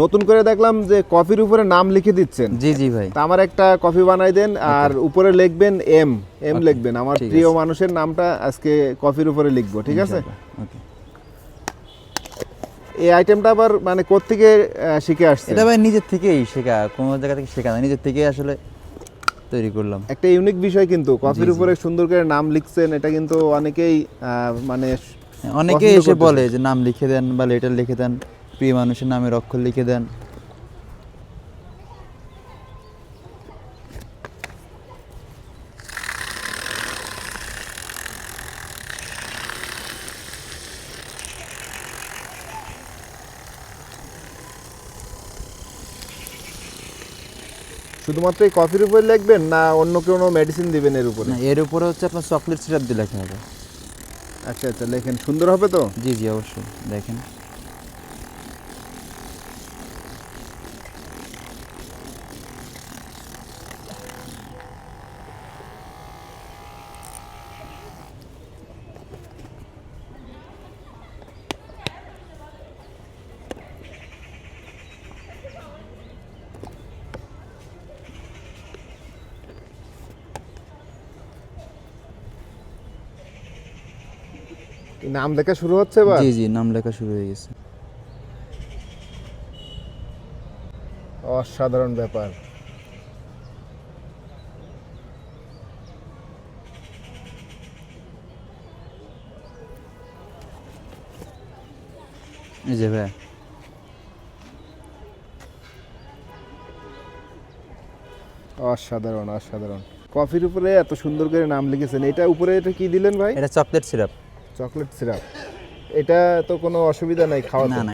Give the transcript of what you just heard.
নতুন করে দেখলাম যে কফির উপরে নাম লিখে দিচ্ছেন। জি জি ভাই। তা আমার একটা কফি বানাই দেন আর উপরে লিখবেন এম এম লিখবেন। আমার প্রিয় মানুষের নামটা আজকে কফির উপরে লিখব ঠিক আছে? এই আইটেমটা আবার মানে কোত্থেকে শিখে আসছে? এটা ভাই নিজের থেকেই শেখা কোনো জায়গা থেকে শেখা না নিজের থেকেই আসলে তৈরি করলাম। একটা ইউনিক বিষয় কিন্তু কফির উপরে সুন্দর করে নাম লিখছেন এটা কিন্তু অনেকেই মানে অনেকে পছন্দ এসে বলে যে নাম লিখে দেন বা লেটার লিখে দেন। প্রিয় মানুষের নামের অক্ষর লিখে দেন। শুধুমাত্র এই কফির উপরে লিখবেন না অন্য কোনো মেডিসিন দিবেন এর উপরে? না এর উপরে হচ্ছে আপনার চকলেট সিরাপ দিয়ে লেখা হবে। আচ্ছা আচ্ছা লেখেন। সুন্দর হবে তো? জি জি অবশ্যই। দেখেন। নাম লেখা শুরু হচ্ছে এবার? জি জি নাম লেখা শুরু হয়ে গেছে। অসাধারণ ব্যাপার। এই যে ভাই। অসাধারণ অসাধারণ। কফির উপরে এত সুন্দর করে নাম লিখেছেন এটা উপরে এটা কি দিলেন ভাই? এটা চকলেট সিরাপ। Chocolate syrup. এটা তো কোনো অসুবিধা নাই খাওয়া